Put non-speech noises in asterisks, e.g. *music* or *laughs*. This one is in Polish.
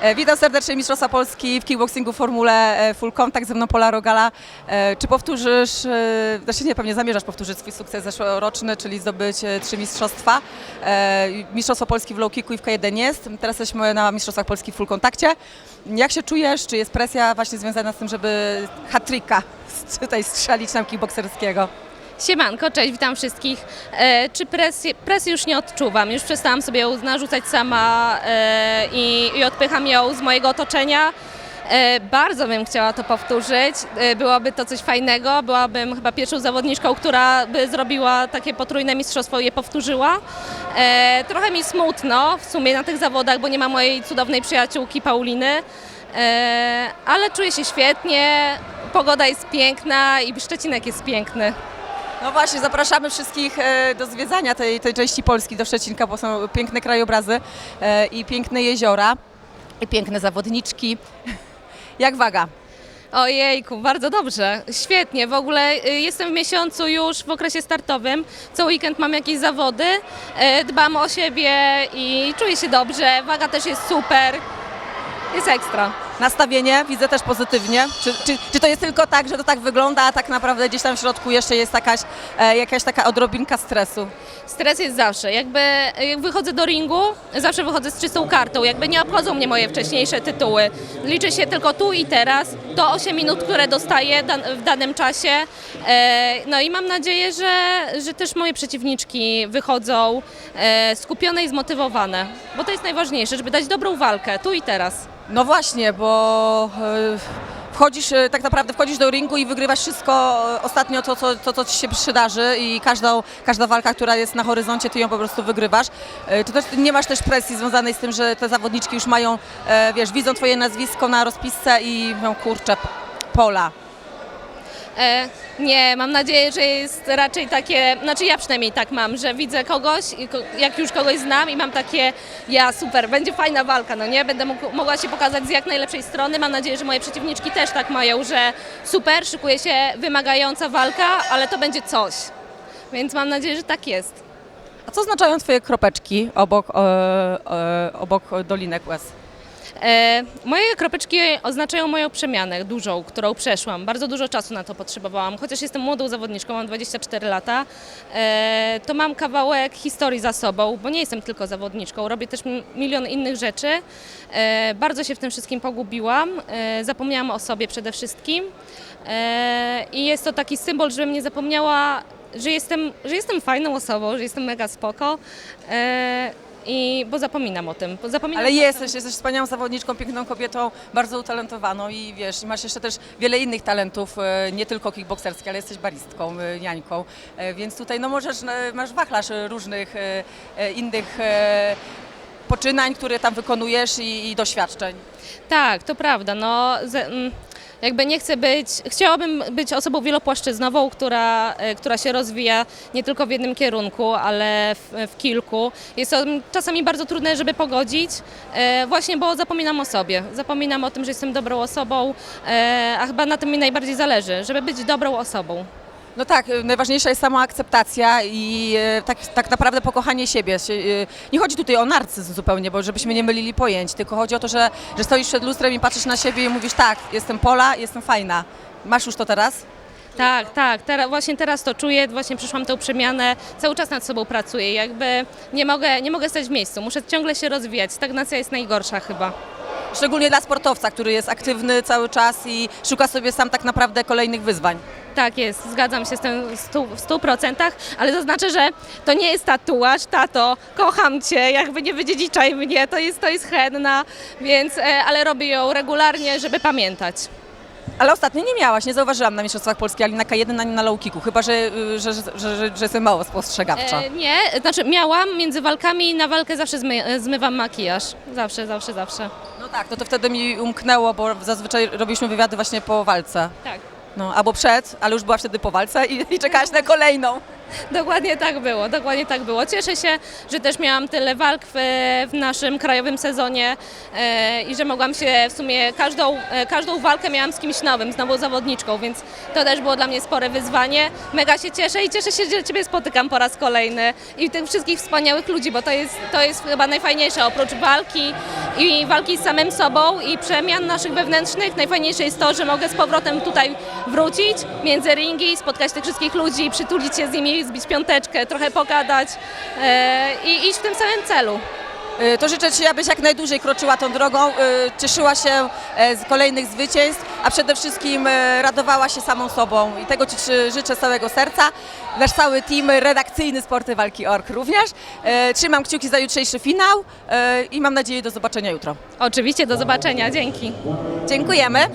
E, Witam serdecznie Mistrzostwa Polski w kickboxingu w formule e, Full Contact, ze mną Pola Rogala. E, Czy powtórzysz, znaczy nie, pewnie zamierzasz powtórzyć swój sukces zeszłoroczny, czyli zdobyć trzy mistrzostwa. Mistrzostwo Polski w low kicku i w K1 jest. Teraz jesteśmy na Mistrzostwach Polski w Full Contaccie. Jak się czujesz? Czy jest presja właśnie związana z tym, żeby hat-tricka *laughs* tutaj strzelić nam kickbokserskiego? Siemanko, cześć, witam wszystkich. E, czy presję, presję już nie odczuwam? Już przestałam sobie ją narzucać sama e, i, i odpycham ją z mojego otoczenia. E, bardzo bym chciała to powtórzyć. E, byłoby to coś fajnego. Byłabym chyba pierwszą zawodniczką, która by zrobiła takie potrójne mistrzostwo i je powtórzyła. E, trochę mi smutno w sumie na tych zawodach, bo nie ma mojej cudownej przyjaciółki Pauliny. E, ale czuję się świetnie. Pogoda jest piękna i Szczecinek jest piękny. No właśnie, zapraszamy wszystkich e, do zwiedzania tej, tej części Polski, do Szczecinka, bo są piękne krajobrazy e, i piękne jeziora i piękne zawodniczki. *laughs* Jak waga? Ojejku, bardzo dobrze, świetnie. W ogóle y, jestem w miesiącu już w okresie startowym. Co weekend mam jakieś zawody, y, dbam o siebie i czuję się dobrze. Waga też jest super, jest ekstra. Nastawienie widzę też pozytywnie. Czy, czy, czy to jest tylko tak, że to tak wygląda, a tak naprawdę gdzieś tam w środku jeszcze jest jakaś, e, jakaś taka odrobinka stresu? Stres jest zawsze. Jakby jak wychodzę do ringu, zawsze wychodzę z czystą kartą. Jakby nie obchodzą mnie moje wcześniejsze tytuły. Liczy się tylko tu i teraz. To 8 minut, które dostaję w danym czasie. E, no i mam nadzieję, że, że też moje przeciwniczki wychodzą e, skupione i zmotywowane. Bo to jest najważniejsze, żeby dać dobrą walkę tu i teraz. No właśnie, bo e, wchodzisz, e, tak naprawdę wchodzisz do ringu i wygrywasz wszystko e, ostatnio to, co, to, co ci się przydarzy i każdą, każda walka, która jest na horyzoncie, ty ją po prostu wygrywasz. Czy też nie masz też presji związanej z tym, że te zawodniczki już mają, wiesz, widzą twoje nazwisko na rozpisce i mówią, kurczę, pola. E, nie, mam nadzieję, że jest raczej takie, znaczy ja przynajmniej tak mam, że widzę kogoś, jak już kogoś znam i mam takie, ja super, będzie fajna walka, no nie, będę mogła się pokazać z jak najlepszej strony, mam nadzieję, że moje przeciwniczki też tak mają, że super, szykuje się wymagająca walka, ale to będzie coś, więc mam nadzieję, że tak jest. A co oznaczają twoje kropeczki obok, e, e, obok dolinek łez? E, moje kropeczki oznaczają moją przemianę dużą, którą przeszłam. Bardzo dużo czasu na to potrzebowałam. Chociaż jestem młodą zawodniczką, mam 24 lata, e, to mam kawałek historii za sobą, bo nie jestem tylko zawodniczką, robię też milion innych rzeczy. E, bardzo się w tym wszystkim pogubiłam, zapomniałam o sobie przede wszystkim i jest to taki symbol, żebym nie zapomniała, że jestem, że jestem fajną osobą, że jestem mega spoko. E, i, bo zapominam o tym. bo Zapominam Ale o jesteś, jesteś wspaniałą zawodniczką, piękną kobietą, bardzo utalentowaną i wiesz, masz jeszcze też wiele innych talentów, e, nie tylko kickbokserskie, ale jesteś baristką, e, niańką, E, więc tutaj no możesz, e, masz wachlarz e, różnych e, e, innych e, poczynań, które tam wykonujesz i, i doświadczeń. Tak, to prawda. No, ze, mm, jakby nie chcę być, chciałabym być osobą wielopłaszczyznową, która, e, która się rozwija nie tylko w jednym kierunku, ale w, w kilku. Jest to czasami bardzo trudne, żeby pogodzić, e, właśnie bo zapominam o sobie. Zapominam o tym, że jestem dobrą osobą, e, a chyba na tym mi najbardziej zależy, żeby być dobrą osobą. No tak, e, najważniejsza jest sama akceptacja i e, tak, tak naprawdę pokochanie siebie. Sie- e, Nie chodzi tutaj o narcyzm zupełnie, bo żebyśmy nie mylili pojęć, tylko chodzi o to, że, że stoisz przed lustrem i patrzysz na siebie i mówisz tak, jestem Pola, jestem fajna. Masz już to teraz? Tak, tak, teraz, właśnie teraz to czuję, właśnie przyszłam tą przemianę, cały czas nad sobą pracuję, jakby nie mogę, nie mogę stać w miejscu, muszę ciągle się rozwijać, stagnacja jest najgorsza chyba. Szczególnie dla sportowca, który jest aktywny cały czas i szuka sobie sam tak naprawdę kolejnych wyzwań. Tak jest, zgadzam się z tym w stu- w stu procentach, ale zaznaczę, że to nie jest tatuaż, tato, kocham Cię, jakby nie wydziedziczaj mnie, to jest, to jest henna, więc, e, ale robię ją regularnie, żeby pamiętać. Ale ostatnio nie miałaś, nie zauważyłam na Mistrzostwach Polski, ani na K1, ani na low kicku, chyba że, y, że, że, że, że, że jestem mało spostrzegawcza. E, nie, znaczy miałam między walkami na walkę zawsze zmy, zmywam makijaż, zawsze, zawsze, zawsze. No tak, no to wtedy mi umknęło, bo zazwyczaj robiliśmy wywiady właśnie po walce. Tak. No, albo przed, ale już była wtedy po walce i, i czekałaś na kolejną. Dokładnie tak było, dokładnie tak było. Cieszę się, że też miałam tyle walk w, w naszym krajowym sezonie e, i że mogłam się w sumie każdą, e, każdą walkę miałam z kimś nowym, z nową zawodniczką, więc to też było dla mnie spore wyzwanie. Mega się cieszę i cieszę się, że Ciebie spotykam po raz kolejny i tych wszystkich wspaniałych ludzi, bo to jest, to jest chyba najfajniejsze oprócz walki i walki z samym sobą i przemian naszych wewnętrznych. Najfajniejsze jest to, że mogę z powrotem tutaj wrócić między ringi, spotkać tych wszystkich ludzi, przytulić się z nimi, zbić piąteczkę, trochę pogadać e, i iść w tym samym celu. E, To życzę Ci, abyś jak najdłużej kroczyła tą drogą, e, cieszyła się z kolejnych zwycięstw, a przede wszystkim radowała się samą sobą. I tego Ci ży- życzę z całego serca. Nasz cały team redakcyjny Sporty Walki Org również. Trzymam kciuki za jutrzejszy finał i mam nadzieję do zobaczenia jutro. Oczywiście, do zobaczenia, dzięki. Dziękujemy.